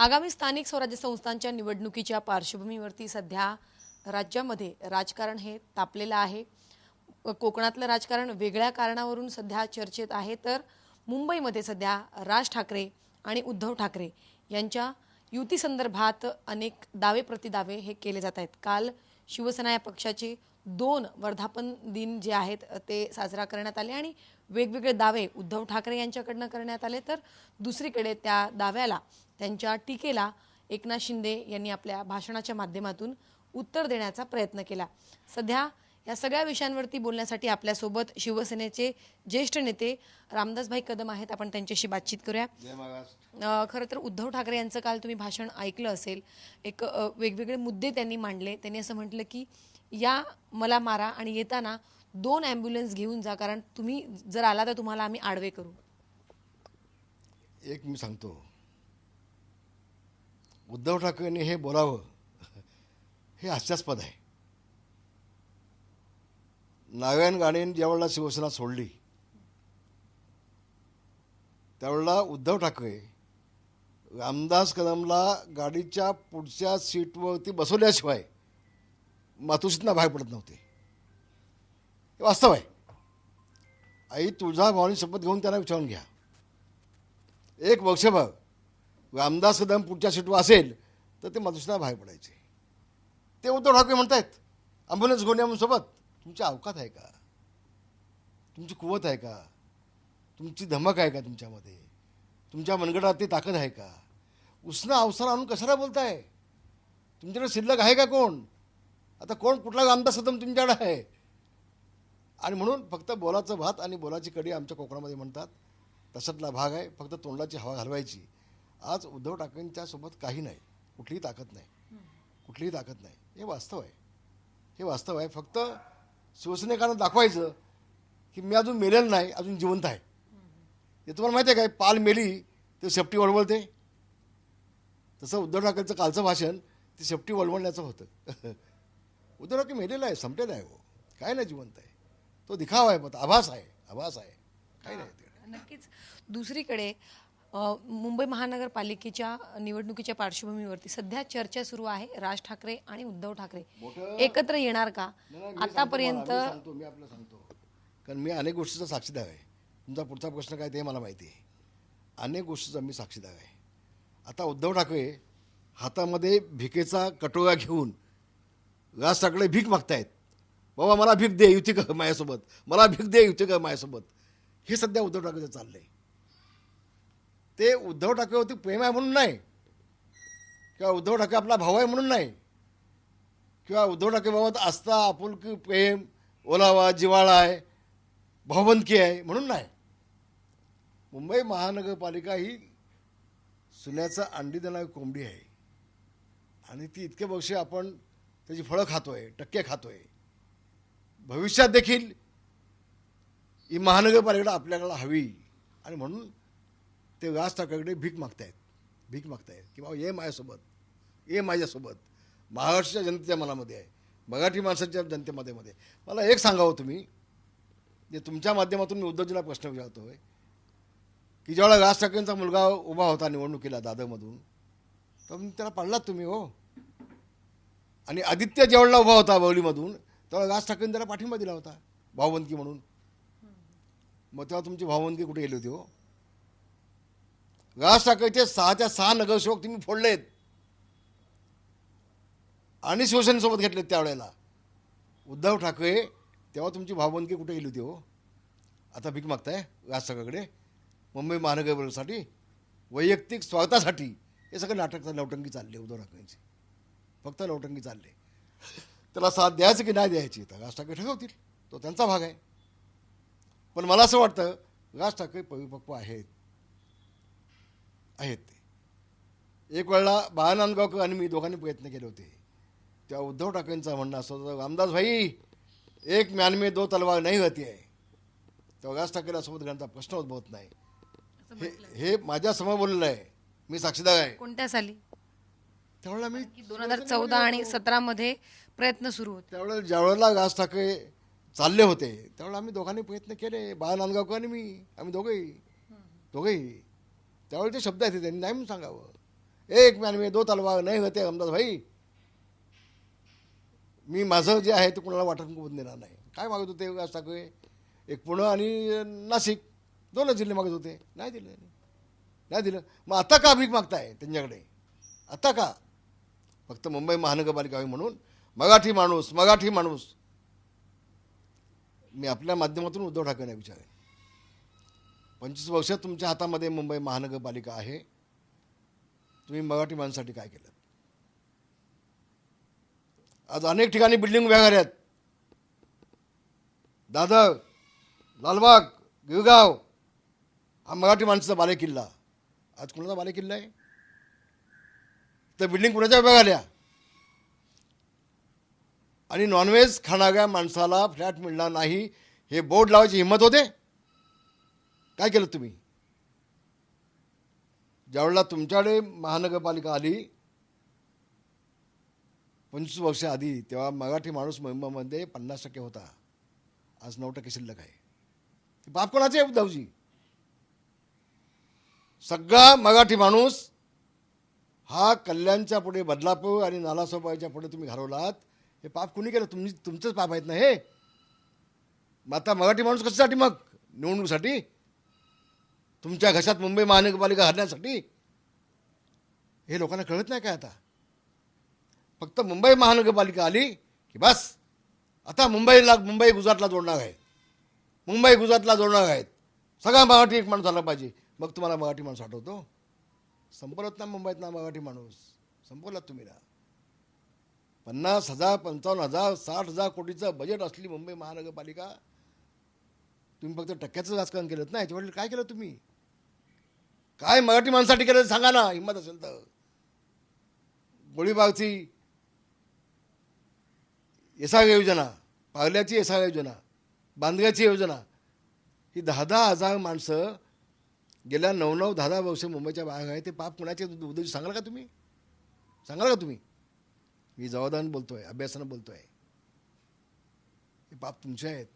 आगामी स्थानिक स्वराज्य संस्थांच्या निवडणुकीच्या पार्श्वभूमीवरती सध्या राज्यामध्ये राजकारण हे तापलेलं आहे. कोकणातलं राजकारण वेगळ्या कारणावरून सध्या चर्चेत आहे. तर मुंबईमध्ये सध्या राज ठाकरे आणि उद्धव ठाकरे यांच्या युतीसंदर्भात अनेक दावे प्रतिदावे हे केले जात आहेत. काल शिवसेना या पक्षाचे दोन वर्धापन दिन जे आहेत ते साजरा करण्यात आले आणि वेगवेगळे दावे उद्धव ठाकरे यांच्याकडनं करण्यात आले. तर दुसरीकडे त्या दाव्याला त्यांच्या टीकेला एकनाथ शिंदे यांनी आपल्या भाषणाच्या माध्यमातून उत्तर देण्याचा प्रयत्न केला. सध्या या सगळ्या विषयांवरती बोलण्यासाठी आपल्यासोबत शिवसेनेचे ज्येष्ठ नेते रामदासभाई कदम आहेत. आपण त्यांच्याशी बातचीत करूया. खरं तर उद्धव ठाकरे यांचं काल तुम्ही भाषण ऐकलं असेल. एक वेगवेगळे मुद्दे त्यांनी मांडले. त्यांनी असं म्हटलं की या मला मारा आणि येताना दोन ॲम्ब्युलन्स घेऊन जा कारण तुम्ही जर आला तर तुम्हाला आम्ही आडवे करू. एक मी सांगतो. उद्धव ठाकरेंनी हे बोलावं हे हास्यास्पद आहे. नारायण गाणेन ज्यावेळेला शिवसेना सोडली त्यावेळेला उद्धव ठाकरे रामदास कदमला गाडीच्या पुढच्या सीटवरती बसवल्याशिवाय मातोश्रीतना बाहेर पडत नव्हते. हे वास्तव आहे. आई तुळजा भावानी शपथ घेऊन त्यांना विचारून घ्या. एक वर्षभर रामदास कदम पुढच्या सीटवर असेल तर ते मधुसूदना बाहेर पडायचे. ते उद्धव ठाकरे म्हणतायत अंबुलन्स घेऊन या म्हणून सोबत तुमची अवकात आहे का? तुमची कुवत आहे का? तुमची धमक आहे का तुमच्यामध्ये? तुमच्या मनगटात ती ताकद आहे का? उसनं अवसर आणून कशाला बोलताय? तुमच्याकडे शिल्लक आहे का कोण? आता कोण कुठला रामदास कदम तुमच्याकडे आहे? आणि म्हणून फक्त बोलाचं भात आणि बोलाची कडी आमच्या कोकणामध्ये म्हणतात. तशातला भाग आहे फक्त तोंडाची हवा घालवायची. आज उद्धव ठाकरेंच्या सोबत काही नाही कुठलीही ताकद नाही. कुठलीही ताकद नाही. हे वास्तव आहे. हे वास्तव आहे. फक्त शिवसेनेकांना दाखवायचं की मी अजून मेलेलं नाही अजून जिवंत आहे. हे तुम्हाला माहिती आहे काय पाल मेली ते शेपटी वळवळते तसं उद्धव ठाकरेंचं कालचं भाषण ते शेपटी वळवळण्याचं होतं. उद्धव ठाकरे मेलेलं आहे संपलेलं आहे हो. काय नाही जिवंत आहे. तो दिखावा आहे आभास आहे आभास आहे. काही नाही तिकडे नक्कीच. दुसरीकडे अ, मुंबई महानगरपालिकेच्या निवडणुकीच्या पार्श्वभूमीवरती सध्या चर्चा सुरू आहे राज ठाकरे आणि उद्धव ठाकरे. मोठं- एकत्र येणार का? नाही, नाही, मी सांगतो आतापर्यंत मी सांगतो मी आपलं सांगतो. कारण मी अनेक गोष्टीचा साक्षीदार आहे. तुमचा पुढचा प्रश्न काय ते मला माहिती आहे. अनेक गोष्टीचा मी साक्षीदार आहे. आता उद्धव ठाकरे हातामध्ये भिकेचा कटोरा घेऊन राज ठाकरे भीक मागतायत. बाबा मला भीक दे युती कर माझ्यासोबत. मला भीक दे युती कर माझ्यासोबत. हे सध्या उद्धव ठाकरेचं चाललंय. ते उद्धव ठाकरेवरती प्रेम आहे म्हणून नाही. किंवा उद्धव ठाकरे आपला भाऊ आहे म्हणून नाही. किंवा उद्धव ठाकरेबाबत आस्था आपुलकी प्रेम ओलावा जिव्हाळा आहे भावबंदकी आहे म्हणून नाही. मुंबई महानगरपालिका ही सुन्याचा अंडी देणारी कोंबडी आहे. आणि ती इतके वर्षे आपण त्याची फळं खातोय टक्के खातोय. भविष्यात देखील ही महानगरपालिका आपल्याकडे हवी. आणि म्हणून ते राज ठाकरेकडे भीक मागतायत. भीक मागतायत. की बाबा ये माझ्यासोबत ये माझ्यासोबत महाराष्ट्राच्या जनतेच्या मनामध्ये आहे. मराठी माणसाच्या जनतेमध्ये मध्ये मला एक सांगावं तुम्ही. जे तुमच्या माध्यमातून मी उद्धवजीला प्रश्न विचारतोय. की ज्यावेळेला राज ठाकरेंचा मुलगा उभा होता निवडणुकीला दादरमधून तर त्याला पाडलात तुम्ही हो? आणि आदित्य जेवढला उभा होता बवलीमधून तेव्हा राज ठाकरेंनी त्याला पाठिंबा दिला होता भावबंदकी म्हणून. मग तेव्हा तुमची भावबंदकी कुठे गेली होती हो? राज ठाकरेचे सहाच्या सहा नगरसेवक तुम्ही फोडलेत. आणि शिवसेनेसोबत घेतलेत त्यावेळेला. उद्धव ठाकरे तेव्हा तुमची भावबंदकी कुठे गेली होती हो? आता भीक मागताय राज ठाकरेकडे. मुंबई महानगरसाठी वैयक्तिक स्वार्थासाठी हे सगळं नाटक लवटंगी चालली उद्धव ठाकरेंची. फक्त लवटंगी चालली. त्याला साथ द्यायचं की नाही द्यायची? तर राज ठाकरे ठरवतील. तो त्यांचा भाग आहे. पण मला असं वाटतं राज ठाकरे परिपक्व आहेत. आहेत ते. एक वेळेला बाळानांदगावकर आणि मी दोघांनी प्रयत्न केले होते. तेव्हा उद्धव ठाकरेंचं म्हणणं असं होतं रामदास भाई एक म्यान में दो तलवार नाही होती आहे. तेव्हा राज ठाकरेला सोबत घेण्याचा प्रश्न उद्भवत नाही. हे हे माझ्यासमोर बोललेलं आहे. मी साक्षीदार आहे. कोणत्या साली? त्यावेळेला मी दोन हजार चौदा आणि सतरा मध्ये प्रयत्न सुरू होते. त्यावेळेला ज्यावेळेला राज ठाकरे चालले होते त्यावेळेला आम्ही दोघांनी प्रयत्न केले. बाळा नांदगावकर आणि मी आम्ही दोघंही दोघंही. त्यावेळेचे शब्द आहेत त्यांनी नाही म्हणून सांगावं. एक म्यान मी दो तलवार नाही होते अहमदास भाई. मी माझं जे आहे ते कोणाला वाटत करून देणार नाही. काय मागत होते आज ठाकरे? एक पुणं आणि नाशिक. दोनच जिल्हे मागत होते. नाही दिले नाही दिलं. मग आता का भीक मागताय त्यांच्याकडे? आता का? फक्त मुंबई महानगरपालिका म्हणून मगाठी माणूस मगाठी माणूस. मी आपल्या माध्यमातून उद्धव ठाकरेंना विचारेन. पंचवीस वर्षात तुमच्या हातामध्ये मुंबई महानगरपालिका आहे. तुम्ही मराठी माणसाठी काय केलं? आज अनेक ठिकाणी बिल्डिंग उभ्या आहेत दादर लालबाग गिरगाव हा मराठी माणसाचा बालेकिल्ला. आज कुणाचा बालेकिल्ला आहे? तर बिल्डिंग कुणाच्या उभ्या झाल्या आणि नॉनव्हेज खाणाऱ्या माणसाला फ्लॅट मिळणार नाही. हे बोर्ड लावायची हिंमत होते? काय केलं तुम्ही? ज्यावेळेला तुमच्याकडे महानगरपालिका आली पंचवीस वर्ष आधी तेव्हा मराठी माणूस मुंबईमध्ये पन्नास टक्के होता. आज नऊ टक्के शिल्लक आहे. बाप कोणाचे उद्धवजी सगळा मराठी माणूस हा कल्याणच्या पुढे बदलापूर आणि नालासोबाईच्या पुढे तुम्ही घालवलात. हे पाप कुणी केलं? तुम्ही तुमचंच पाप आहेत ना हे? मग आता मराठी माणूस कशासाठी मग? निवडणुकीसाठी? तुमच्या घशात मुंबई महानगरपालिका हरण्यासाठी? हे लोकांना कळत नाही काय आता? फक्त मुंबई महानगरपालिका आली की बस. आता मुंबईला मुंबई गुजरातला जोडणार आहे. मुंबई गुजरातला जोडणार आहेत. सगळा मराठी एक माणूस आला पाहिजे. मग तुम्हाला मराठी माणूस आठवतो? संपवत ना मुंबईत ना मराठी माणूस. संपवलात तुम्ही ना? पन्नास हजार पंचावन्न हजार साठ हजार कोटीचं बजेट असली मुंबई महानगरपालिका तुम्ही फक्त टक्क्याचं राजकारण केलं ना? याच्यावरील काय केलं तुम्ही? काय मराठी माणसाठी केलं सांगा ना हिंमत असेल तर. गोळीबागची एसा योजना पावल्याची एसा योजना बांधव्याची योजना ही दहा दहा हजार माणसं गेल्या नऊ नऊ दहा दहा वर्ष मुंबईच्या बाहेर आहे ते पाप कुणाचे उद्देश सांगाल का तुम्ही? सांगाल का तुम्ही? मी जबाबदार बोलतोय अभ्यासानं बोलतोय. हे पाप तुमचे आहेत.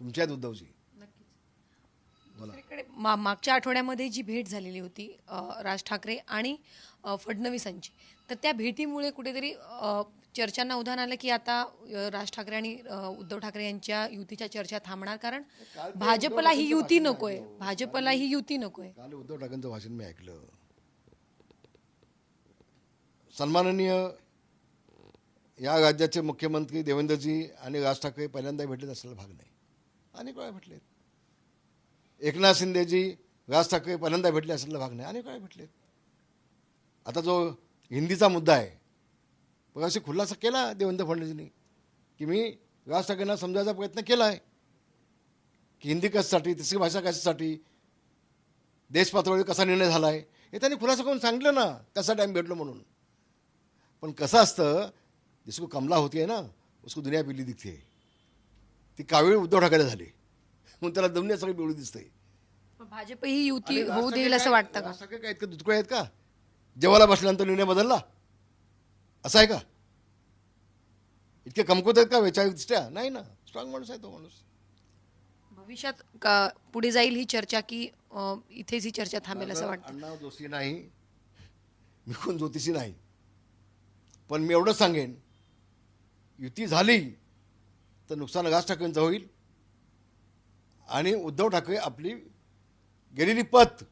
तुमचे आहेत उद्धवजी. दुसरीकडे मा मागच्या आठवड्यामध्ये जी भेट झालेली होती राज ठाकरे आणि फडणवीसांची तर त्या भेटीमुळे कुठेतरी चर्चांना उधाण आलं की आता राज ठाकरे आणि उद्धव ठाकरे यांच्या युतीच्या चर्चा थांबणार? कारण भाजपला ही युती नकोय. भाजपला ही युती नकोय. उद्धव ठाकरेंचं भाषण मी ऐकलं. सन्माननीय या राज्याचे मुख्यमंत्री देवेंद्रजी आणि राज ठाकरे पहिल्यांदा भेटले असलेला भाग नाही. अनेक वेळा भेटलेत. एकनाथ शिंदेजी राज ठाकरे पहिल्यांदा भेटले असलेला भाग नाही. अनेक वेळा भेटलेत. आता जो हिंदीचा मुद्दा आहे अशी खुलासा केला देवेंद्र फडणवीसनी की मी राज ठाकरेंना समजायचा प्रयत्न केला आहे की हिंदी कशासाठी तिसरी भाषा कशासाठी देश पातळीवर कसा निर्णय झाला आहे हे त्यांनी खुलासा करून सांगितलं ना त्यासाठी आम्ही भेटलो म्हणून. पण कसं असतं जिसको कमला होती आहे ना उसको दुनिया पिली दिखते है ती कावीळ उद्धव ठाकरे झाली. म्हणून त्याला दुनिया सगळी पिवळी दिसते. भाजप ही युती होऊ देईल असं वाटतं का? सगळे काय इतकं दुष्कळ आहेत का? जेवायला बसल्यानंतर निर्णय बदलला? असं आहे का? इतके कमकुत आहेत का वैचारिकदृष्ट्या? नाही ना. स्ट्रॉंग माणूस आहे तो माणूस. भविष्यात का पुढे जाईल ही चर्चा की अ, इथेच ही चर्चा थांबेल असं वाटतं? अण्णा जोशी नाही. मी कोण ज्योतिषी नाही. पण मी एवढंच सांगेन युती झाली तर नुकसान राज ठाकरेंचं होईल. आणि उद्धव ठाकरे आपली गेलेली पत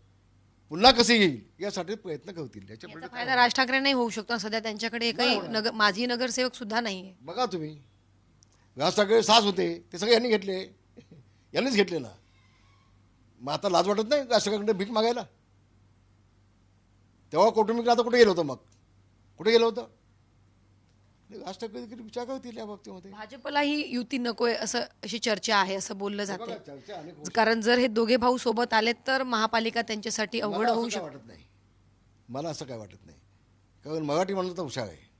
पुन्हा कशी येईल यासाठी प्रयत्न करतील. याचा फायदा राज ठाकरेंनाही होऊ शकतो. सध्या त्यांच्याकडे एकही नगर माजी नगरसेवक सुद्धा नाहीये. बघा तुम्ही. राज ठाकरे सास होते ते सगळे यांनी घेतले. यांनीच घेतले ना. मग आता लाज वाटत नाही राज ठाकरेकडे भीक मागायला? तेव्हा कौटुंबिक आता कुठे गेलं होतं मग? कुठे गेलं होतं? विचार करतील या बाबतीमध्ये. भाजपला ही युती नकोय असं अशी चर्चा आहे असं बोललं बघा, जाते चर्चा अनेक होऊ कारण जर हे दोघे भाऊ सोबत आले तर महापालिका त्यांच्यासाठी. अवघड मला होऊ काय शकते वाटत नाही. मला असं काय वाटत नाही. कारण मराठी माणूस तर हुशार आहे.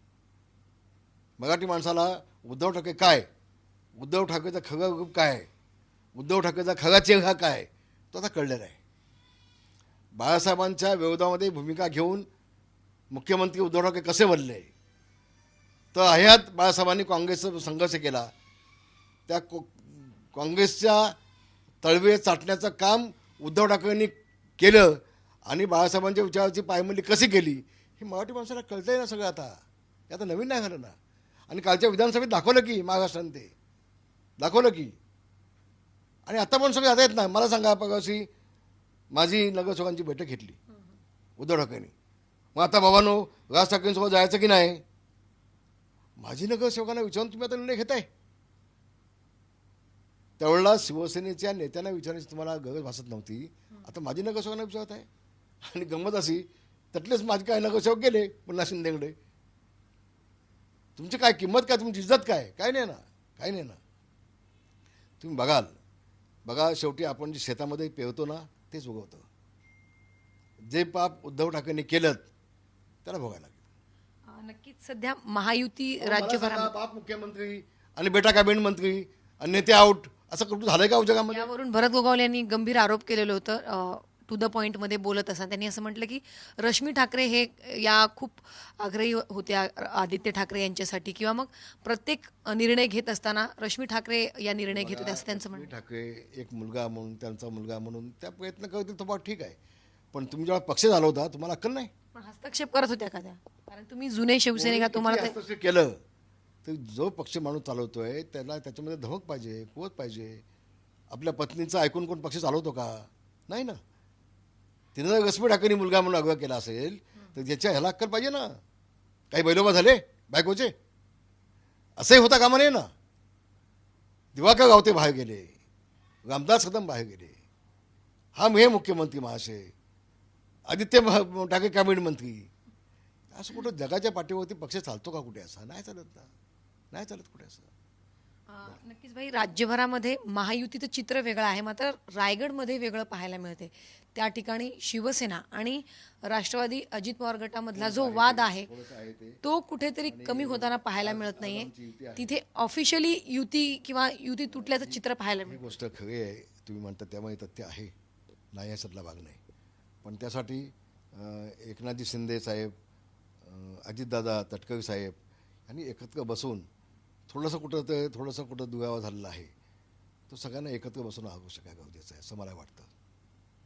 मराठी माणसाला उद्धव ठाकरे काय? उद्धव ठाकरेचा खगा रूप काय? उद्धव ठाकरेचा खगा चेहरा काय? तो आता कळलेला आहे. बाळासाहेबांच्या विरोधामध्ये भूमिका घेऊन मुख्यमंत्री उद्धव ठाकरे कसे बनले? तर ह्यात बाळासाहेबांनी काँग्रेसचा संघर्ष केला त्या को- काँग्रेसच्या तळवे चाटण्याचं काम उद्धव ठाकरेंनी केलं आणि बाळासाहेबांच्या विचाराची पायमल्ली कशी केली हे मराठी माणसाला कळतंय ना सगळं आता. हे आता नवीन नाही झालं ना. आणि कालच्या विधानसभेत दाखवलं की महाराष्ट्राने ते. दाखवलं की. आणि आता पण सगळे आता येत नाही. मला सांगा पगाशी माझी नगरसेवकांची बैठक घेतली उद्धव ठाकरेंनी. मग आता बाबांनो राज ठाकरेंसोबत जायचं की नाही? माझी नगरसेवकांना विचारून तुम्ही आता निर्णय घेताय. त्यावेळेला शिवसेनेच्या नेत्यांना विचारण्याची तुम्हाला गरज भासत नव्हती. आता माझी नगरसेवकांना विचारत आहे. आणि गंमत अशी त्यातलेच माझे काय नगरसेवक गेले पुन्हा शिंदेकडे. तुमची काय किंमत काय? तुमची इज्जत काय? काय नाही ना काय नाही ना. तुम्ही बघाल बघा शेवटी आपण जे शेतामध्ये पेवतो ना तेच उगवतं. जे पाप उद्धव ठाकरेंनी केलं त्याला भोगायला नक्कीच सध्या महायुती सांगा, राज्यभरामध्ये. बाप मुख्यमंत्री आणि बेटा कॅबिनेट मंत्री आणि नेते आउट असं कुठं झालंय का हो जगामध्ये यावरून भरत गोगावले यांनी गंभीर आरोप केलेलं होतं टू द पॉईंटमध्ये बोलत असताना. त्यांनी असं म्हटलं की रश्मी ठाकरे हे या खूप आग्रही होत्या आदित्य ठाकरे यांच्यासाठी. किंवा मग प्रत्येक निर्णय घेत असताना रश्मी ठाकरे या निर्णय घेत होत्या असं त्यांचं म्हणणं. रश्मी ठाकरे एक मुलगा म्हणून त्यांचा मुलगा म्हणून त्या प्रयत्न करतील तो बा ठीक आहे. पण तुम्ही जेव्हा पक्ष झाला होता तुम्हाला अक्कल नाही? पण हस्तक्षेप करत होत्या का त्या? कारण तुम्ही जुने शिवसैनिक तुम्हाला किती ते हस्तक्षेप केलं? तर जो पक्ष माणूस चालवतोय त्याला त्याच्यामध्ये धमक पाहिजे कुवत पाहिजे. आपल्या पत्नीचं ऐकून कोण पक्ष चालवतो का? नाही ना. तिनं जर रश्मी ठाकरेंनी मुलगा म्हणून अगवा केला असेल तर त्याच्या ह्याला अक्कल पाहिजे ना. काही बैलोबा झाले? बायकोचे? असंही होता कामा नये ना. दिवाकर गावते बाहेर गेले. रामदास कदम बाहेर गेले. हा हे मुख्यमंत्री महाशय. आदित्य महा- ठाकरे कॅबिनेट मंत्री. असं कुठं जगाच्या पाठीवरती पक्ष चालतो का कुठे असा? नाही चालत ना. नाही चालत कुठे असं. नक्कीच भाई राज्यभरामध्ये महायुतीचं चित्र वेगळं आहे मात्र रायगडमध्ये वेगळं पाहायला मिळते. त्या ठिकाणी शिवसेना आणि राष्ट्रवादी अजित पवार गटामधला जो वाद आहे ते. कुठेतरी कमी होताना पाहायला मिळत नाहीये. तिथे ऑफिशियली युती किंवा युती तुटल्याचं चित्र पाहायला मिळतं. गोष्ट खरी आहे. तुम्ही म्हणता त्यामुळे तथ्य आहे. नाही याच्यातला भाग नाही. पण त्यासाठी एकनाथजी शिंदे साहेब अजितदादा तटकवी साहेब यांनी एकत्र बसून थोडंसं कुठं ते थोडंसं कुठं दुगावा झालेला आहे तो सगळ्यांना एकत्र बसून आवश्यक आहे गरजेचं आहे असं मला वाटतं.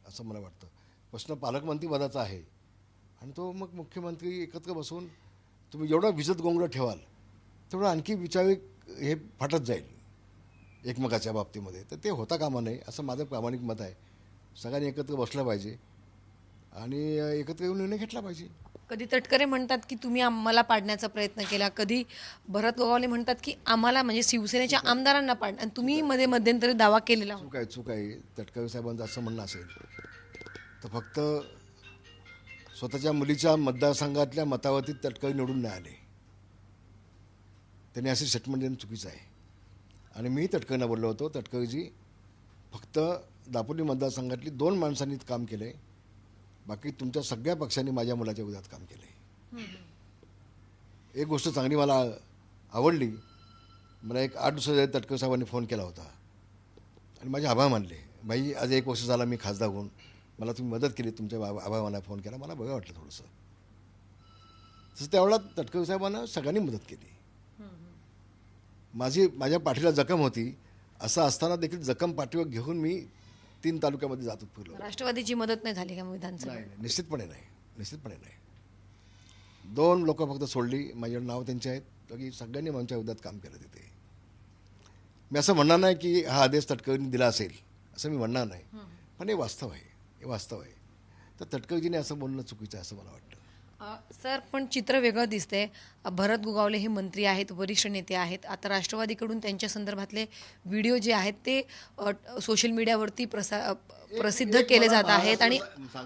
असं मला वाटतं. प्रश्न पालकमंत्री पदाचा आहे. आणि तो मग मुख्यमंत्री एकत्र बसून तुम्ही जेवढा विजत गोंगडं ठेवाल तेवढं आणखी विचारिक हे फाटत जाईल एकमेकाच्या बाबतीमध्ये. तर ते होता कामा नये असं माझं प्रामाणिक मत आहे. सगळ्यांनी एकत्र बसलं पाहिजे आणि एकत्र येऊन निर्णय घेतला पाहिजे. कधी तटकरे म्हणतात की तुम्ही आम्हाला पाडण्याचा प्रयत्न केला कधी भरत गोगावले म्हणतात की आम्हाला म्हणजे शिवसेनेच्या आमदारांना पाड आणि तुम्ही मध्ये मध्यंतरी दावा केलेला चूक आहे चूक आहे तटकरे साहेबांचं असं म्हणणं असेल. तर फक्त स्वतःच्या मुलीच्या मतदारसंघातल्या मतावरती तटकरी निवडून नाही आले. त्यांनी असे स्टेटमेंट देणं चुकीचं आहे. आणि मी तटकरींना बोललो होतो तटकरीजी फक्त दापोली मतदारसंघातली दोन माणसांनी काम केलं आहे बाकी तुमच्या सगळ्या पक्षांनी माझ्या मुलाच्या विरोधात काम केलं आहे एक गोष्ट चांगली मला आवडली. मला एक आठ दिवसाच्या तटकर साहेबांनी फोन केला होता. आणि माझे आभार मानले. भाई आज एक वर्ष झाला मी खासदार होऊन. मला तुम्ही मदत केली तुमच्या आभा- आभार मानायला फोन केला. मला बघा वाटलं थोडंसं. तसं त्यावेळेला तटकर साहेबांना सगळ्यांनी मदत केली. माझी माझ्या पाठीला जखम होती. असं असताना देखील जखम पाठीवर घेऊन मी तीन तालुक्यामध्ये जात फिरलो. राष्ट्रवादीची मदत नाही झाली का विधानसभा नाही नाही, निश्चितपणे नाही. निश्चितपणे नाही. दोन लोक फक्त सोडली. माझ्याकडे नाव त्यांचे आहेत. बाकी सगळ्यांनी आमच्या विरोधात काम केलं तिथे. मी असं म्हणणार नाही की हा आदेश तटकरीने दिला असेल असं मी म्हणणार नाही. पण हे वास्तव आहे. हे वास्तव आहे. तर तटकरीजीने असं बोलणं चुकीचं आहे असं मला वाटतं. सर पण चित्र वेगळं दिसतंय. भरत गुगावले हे मंत्री आहेत वरिष्ठ नेते आहेत. आता राष्ट्रवादीकडून त्यांच्या संदर्भातले व्हिडिओ जे आहेत ते सोशल मीडियावरती प्रसा प्रसिद्ध केले जात आहेत आणि.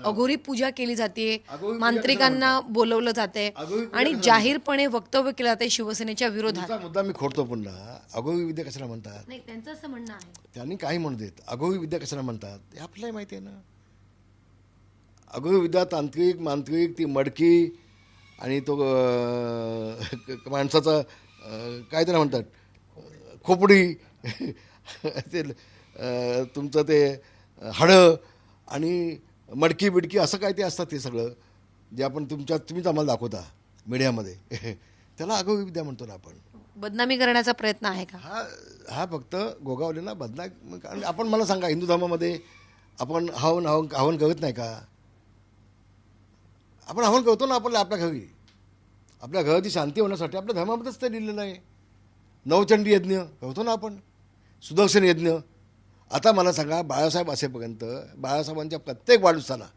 अघोरी पूजा केली जाते अघोरी मांत्रिकांना बोलवलं जाते अघोरी पूजा आणि जाहीरपणे वक्तव्य केलं जाते शिवसेनेच्या विरोधात. मुद्दा मी खोडतो पुन्हा. अगोवी विद्या कशाला म्हणतात? नाही त्यांचं असं म्हणणं आहे. त्यांनी काही म्हणू देत. अगोवी विद्या कशाला म्हणतात? हे आपल्याला माहिती आहे ना. अगोवी विद्या तांत्रिक मांत्रिक ती मडकी आणि तो माणसाचा काय त्याला म्हणतात? खोपडी. ते तुमचं ते हाडं आणि मडकी बिडकी असं काय ते असतात ते सगळं जे आपण तुमच्या तुम्हीच आम्हाला दाखवता मीडियामध्ये. त्याला अगोवी विद्या म्हणतो ना आपण. बदनामी करण्याचा प्रयत्न आहे का? हा हा फक्त गोगावलेला बदला कारण आपण मला सांगा हिंदू धर्मामध्ये आपण हवन हवन हवन करत नाही का? आपण हवन करतो ना आपल्या आपल्या घरी. आपल्या घराची शांती होण्यासाठी आपल्या धर्मामध्येच ते लिहिलेलं आहे. नवचंडी यज्ञ करतो ना आपण. सुदर्शन यज्ञ. आता मला सांगा बाळासाहेब असेपर्यंत बाळासाहेबांच्या प्रत्येक वाढदिवसाला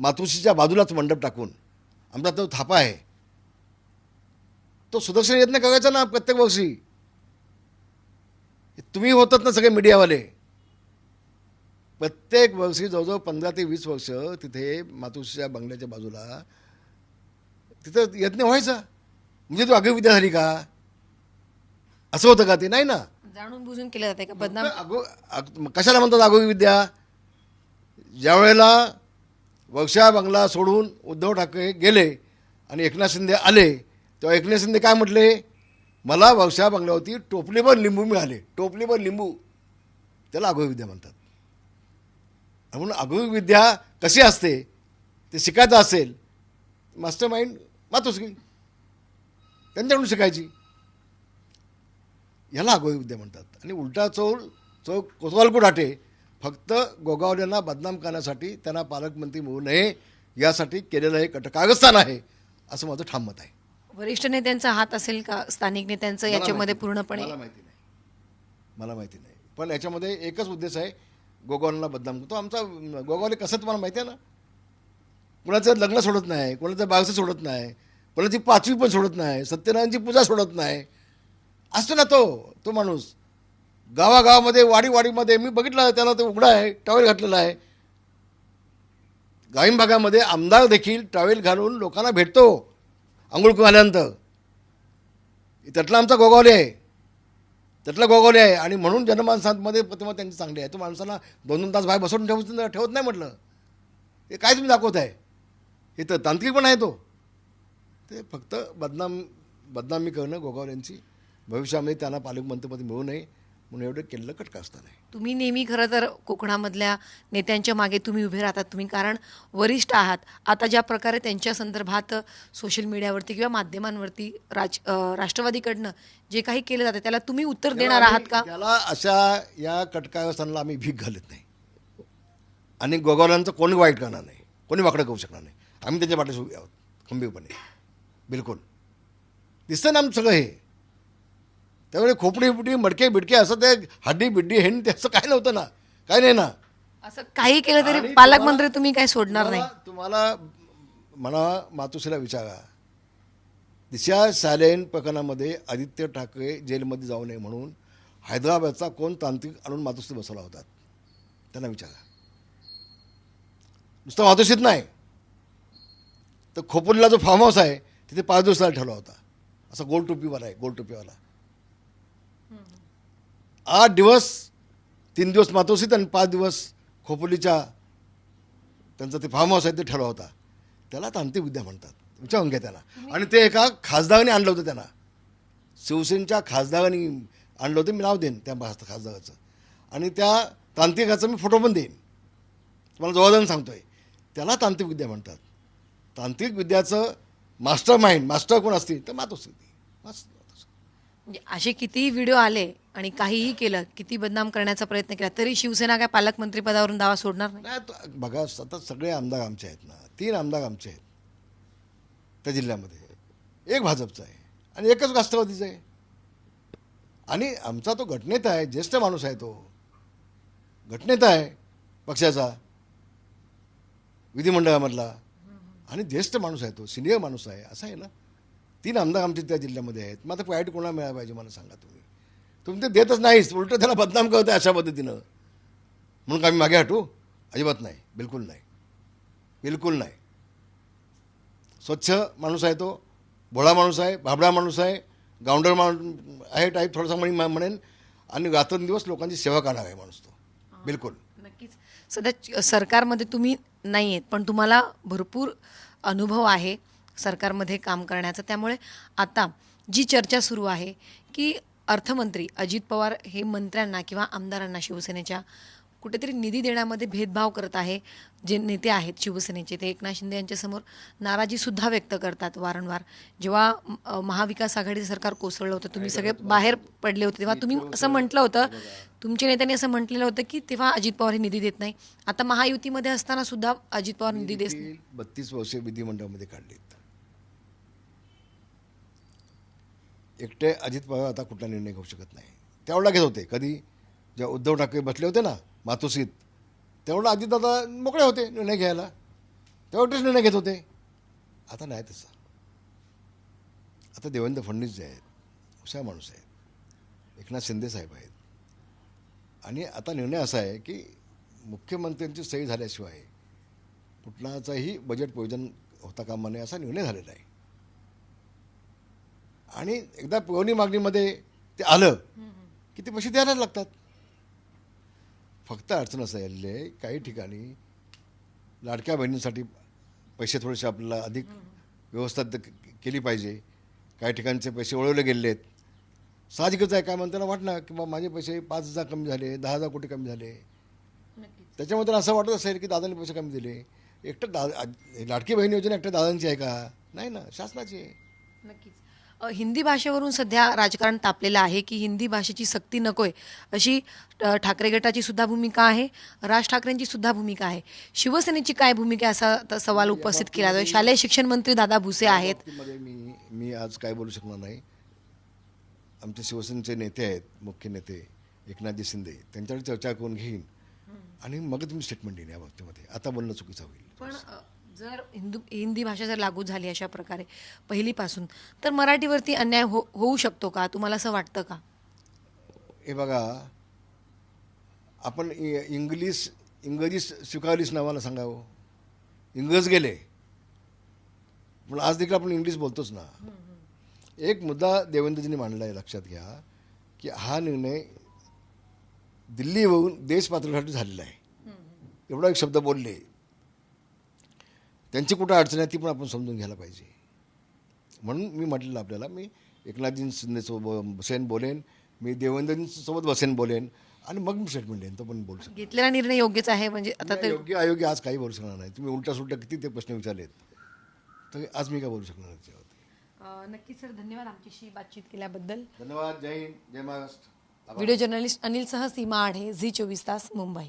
मातुशीच्या बाजूलाच मंडप टाकून आमचा तो थापा आहे. तो सुदर्शन यज्ञ करायचा ना प्रत्येक वर्षी? तुम्ही होतात ना सगळे मीडियावाले. प्रत्येक वर्षी जवळजवळ पंधरा ते वीस वर्ष तिथे मातोश्रीच्या बंगल्याच्या बाजूला तिथं यज्ञ व्हायचा. म्हणजे तू आगळी विद्या झाली का? असं होतं का ते? नाही ना. जाणून बुजून केलं जाते का? बदनाम अगो अग- कशाला म्हणतात आगोगी विद्या ज्या वेळेला वर्षा बंगला सोडून उद्धव ठाकरे गेले आणि एकनाथ शिंदे आले तेव्हा एकनाथ शिंदे काय म्हटले? मला वर्षा बंगल्यावरती टोपलीभर लिंबू मिळाले. टोपलीभर लिंबू. त्याला आगोगी विद्या म्हणतात. म्हणून आगोगी विद्या कशी असते ते शिकायचं असेल मास्टर माइंड मातोश्री त्यांच्याकडून शिकायची. याला आगोई विद्या म्हणतात. आणि उलटा चौल चौ कोतवालको डाटे फक्त गोगावल्यांना बदनाम करण्यासाठी त्यांना पालकमंत्री मिळू नये यासाठी केलेलं हे कट कागस्थान आहे असं माझं ठाम मत आहे. वरिष्ठ नेत्यांचा हात असेल का? स्थानिक नेत्यांचं याच्यामध्ये पूर्णपणे? मला माहिती नाही. मला माहिती नाही. पण याच्यामध्ये एकच उद्देश आहे गोगोलला बदनाम करतो. आमचा गोगावले कसं तुम्हाला माहिती आहे ना? कुणाचं लग्न सोडत नाही कुणाचं बागचं सोडत नाही कुणाची पाचवी पण सोडत नाही सत्यनारायणची पूजा सोडत नाही. असतो ना तो तो माणूस. गावागावामध्ये वाडीवाडीमध्ये मी बघितलं त्याला ते उघडा आहे टॉवेल घातलेला आहे. ग्रामीण भागामध्ये आमदार देखील टॉवेल घालून लोकांना भेटतो आंघोळ आल्यानंतर. त्यातला आमचा गोगावले आहे. त्यातला गोगावले आहे. आणि म्हणून जनमानसांमध्ये प्रतिमा त्यांची चांगली आहे. तो माणसाला दोन दोन तास बाहेर बसवून ठेवत ठेवत नाही म्हटलं. हे काय तुम्ही दाखवत आहे? हे तर तांत्रिक पण आहे तो. ते फक्त बदनाम बदनामी करणं गोगावल्यांची भविष्यामध्ये त्यांना पालकमंत्रीपदी मिळू नये. म्हणून एवढं केलेलं कटकास्तान आहे. तुम्ही नेहमी खरं तर कोकणामधल्या नेत्यांच्या मागे तुम्ही उभे राहतात तुम्ही कारण वरिष्ठ आहात. आता ज्या प्रकारे त्यांच्या संदर्भात सोशल मीडियावरती किंवा माध्यमांवरती राज राष्ट्रवादीकडनं जे काही केलं जातं त्याला तुम्ही उत्तर देणार आहात का? त्याला अशा या कटकास्थानाला आम्ही भीक घालत नाही. आणि गोगावल्यांचं कोणी वाईट करणार नाही. कोणी वाकडं करू शकणार नाही. आम्ही त्यांच्या पाठीशी उभे आहोत खंबीरपणे. बिलकुल. दिसतं ना आमचं सगळं हे. त्यावेळी खोपडी बिपडी मडके बिडके असं ते हड्डी बिड्डी हेन ते असं काय नव्हतं ना? काय नाही ना? असं काही केलं आणि तरी पालकमंत्री तुम्ही काय सोडणार नाही. तुम्हाला- तुम्हाला म्हणा मातोश्रीला विचारा. दिशा सालेन प्रकरणामध्ये आदित्य ठाकरे जेलमध्ये जाऊ नये म्हणून हैदराबादचा कोण तांत्रिक आणून मातोश्री बसवला होता? त्यांना विचारा. नुसतं मातोश्रीत नाही. तर खोपोलीला जो फार्म हाऊस आहे तिथे पाच दिवसाला ठेवला होता. असा गोल टोपीवाला आहे गोल टोपीवाला. आठ दिवस तीन दिवस मातोश्रीत आणि पाच दिवस खोपोलीच्या त्यांचं ते फार्म हाऊस आहे ते ठरवा होता. त्याला तांत्रिक विद्या म्हणतात. विचारून घ्या त्यांना आणि ते एका खासदाराने आणलं होतं त्यांना. शिवसेनेच्या खासदारांनी आणलं होतं मी नाव देईन त्या खासदाराचं. आणि त्या तांत्रिकाचा मी फोटो पण देईन. तुम्हाला जवळजवळ सांगतोय. त्याला तांत्रिक विद्या म्हणतात. तांत्रिक विद्याचं मास्टर माइंड मास्टर कोण असतील? तर मातोश्री मास्टर म्हणजे असे कितीही व्हिडिओ आले आणि काहीही केलं किती बदनाम करण्याचा प्रयत्न केला तरी शिवसेना काय पालकमंत्री पदावरून दावा सोडणार नाही? बघा सतत सगळे आमदार आमचे आहेत ना. तीन आमदार आमचे आहेत. त्या जिल्ह्यामध्ये. एक भाजपचा आहे आणि एकच राष्ट्रवादीचा आहे. आणि आमचा तो गटनेता आहे ज्येष्ठ माणूस आहे तो. गटनेता आहे पक्षाचा विधिमंडळामधला. आणि ज्येष्ठ माणूस आहे तो सिनियर माणूस आहे असं आहे ना. तीन आमदार आमचे त्या जिल्ह्यामध्ये आहेत. मग आता प्रायव्हेट कोणाला मिळायला पाहिजे मला सांगा तुम्ही. तुम्ही ते देतच नाहीच उलट त्याला बदनाम करत आहे अशा पद्धतीनं. म्हणून का आम्ही मागे हटू? अजिबात नाही. बिलकुल नाही. बिलकुल नाही. स्वच्छ माणूस आहे तो. भोळा माणूस आहे. भाबडा माणूस आहे. गावंडर माणूस आहे टाईप थोडासा म्हणी म्हणेन. आणि रात्रंदिवस लोकांची सेवा करणार आहे माणूस तो. बिलकुल. नक्कीच. सध्या सरकारमध्ये तुम्ही नाही आहेत पण तुम्हाला भरपूर अनुभव आहे. सरकारमध्ये काम करण्याचा. त्यामुळे आता जी चर्चा सुरू आहे की अर्थमंत्री अजित पवार हे मंत्र्यांना किंवा आमदारांना शिवसेनेच्या कुठेतरी निधी देण्यामध्ये भेदभाव करत आहे जे नेते आहेत शिवसेनेचे ते एकनाथ शिंदे यांच्यासमोर नाराजी सुद्धा व्यक्त करतात वारंवार. जेव्हा महाविकास आघाडीचं सरकार कोसळलं होतं तुम्ही सगळे बाहेर पडले होते तेव्हा तुम्ही असं म्हटलं होतं तुमच्या नेत्यांनी असं म्हटलेलं होतं की तेव्हा अजित पवार हे निधी देत नाही. आता महायुतीमध्ये असताना सुद्धा अजित पवार निधी देत बत्तीस वर्षे विधिमंडळामध्ये काढलीत. एकटे अजित पवार आता कुठला निर्णय घेऊ शकत नाही. त्यावेळेला घेत होते. कधी जेव्हा उद्धव ठाकरे बसले होते ना मातोसीत त्यावेळेला अजितदादा मोकळे होते निर्णय घ्यायला. तेवढेच निर्णय घेत होते. आता नाही तसं. आता देवेंद्र फडणवीस जे आहेत हुशार माणूस आहेत. एकनाथ शिंदे साहेब आहेत. आणि आता निर्णय असा आहे की मुख्यमंत्र्यांची सही झाल्याशिवाय कुठलाचाही बजेट प्रयोजन होता कामा नये असा निर्णय झालेला आहे. आणि एकदा पुरवणी मागणीमध्ये ते आलं की ते पैसे द्यायला लागतात. फक्त अडचण असं आलेली आहे काही ठिकाणी लाडक्या बहिणींसाठी पैसे थोडेसे आपल्याला अधिक व्यवस्था केली पाहिजे. काही ठिकाणचे पैसे वळवले गेलेले आहेत. साहजिकच आहे काय म्हणताना वाटणार की बा माझे पैसे पाच हजार कमी झाले दहा हजार कोटी कमी झाले. त्याच्यामध्ये असं वाटत असेल की दादांनी पैसे कमी दिले. एकटं दादा लाडकी बहीण योजना एकट्या दादांची आहे का? नाही ना शासनाची आहे. नक्कीच. हिंदी भाषेवरून सध्या राजकारण तापलेलं आहे की हिंदी भाषेची सक्ती नकोय अशी अ, ठाकरे गटाची सुद्धा भूमिका आहे राज ठाकरेंची सुद्धा भूमिका आहे. शिवसेनेची काय भूमिका आहे असा सवाल उपस्थित केला जातो. शालेय शिक्षण मंत्री दादा भुसे आहेत. मी मी आज काय बोलू शकणार नाही. आमचे शिवसेनेचे नेते आहेत मुख्य नेते एकनाथजी शिंदे त्यांच्याकडे चर्चा करून घेईन. आणि मग तुम्ही स्टेटमेंट देईन या बाबतीमध्ये. आता बोलणं चुकीचं होईल. पण जर हिंदू हिंदी भाषा जर लागू झाली अशा प्रकारे पहिलीपासून तर मराठीवरती अन्याय हो होऊ शकतो का? तुम्हाला असं वाटतं का? हे बघा आपण इ- इंग्लिश इंग्रजी स्वीकारलीच नावाला सांगावं. इंग्रज गेले. पण आज देखील आपण इंग्लिश बोलतोच ना. एक मुद्दा देवेंद्रजींनी मांडला आहे लक्षात घ्या की हा निर्णय दिल्लीवरून देश पातळीसाठी झालेला आहे. एवढा एक शब्द बोलले. त्यांची कुठं अडचण आहे ती पण आपण समजून घ्यायला पाहिजे. म्हणून मी म्हटलेलं आपल्याला मी एकनाथजी शिंदेसोबत बसेन बोलेन. मी देवेंद्रजींसोबत बसेन बोलेन. आणि मग मी स्टेटमेंट देईन तो पण बोलू शकतो. घेतलेला निर्णय योग्यच आहे म्हणजे आता नाही, ते योग्य अयोग्य आज काही बोलू शकणार नाही. तुम्ही उलटा सुलटा किती ते प्रश्न विचारलेत. तर आज मी काय बोलू शकणार नाही त्याच्यावरती. अ, नक्कीच सर धन्यवाद आमच्याशी बातचीत केल्याबद्दल. धन्यवाद. जय हिंद. जय महाराष्ट्र. व्हिडिओ जर्नलिस्ट अनिल सह सीमा आढे झी चोवीस तास मुंबई.